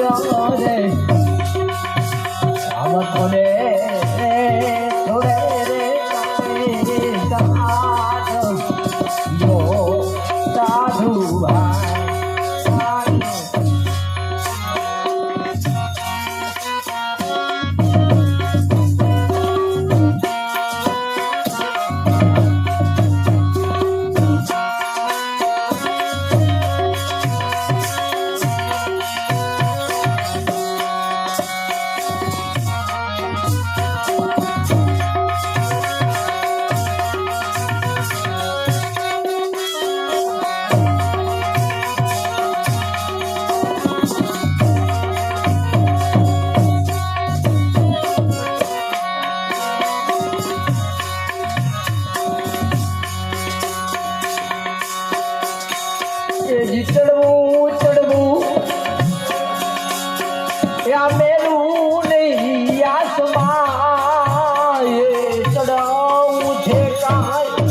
રે એજી ચડવું ચડવું એ આ મેલું નહીં આસમાં એ ચડાવું છે કાંઈ.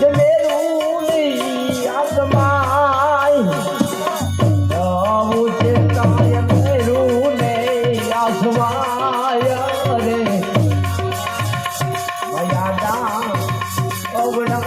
જે મેલું નહીં આસમાં ચડાવું છે કાંઈ. મેલું નહીં આસમાય રે મયાદા અવડા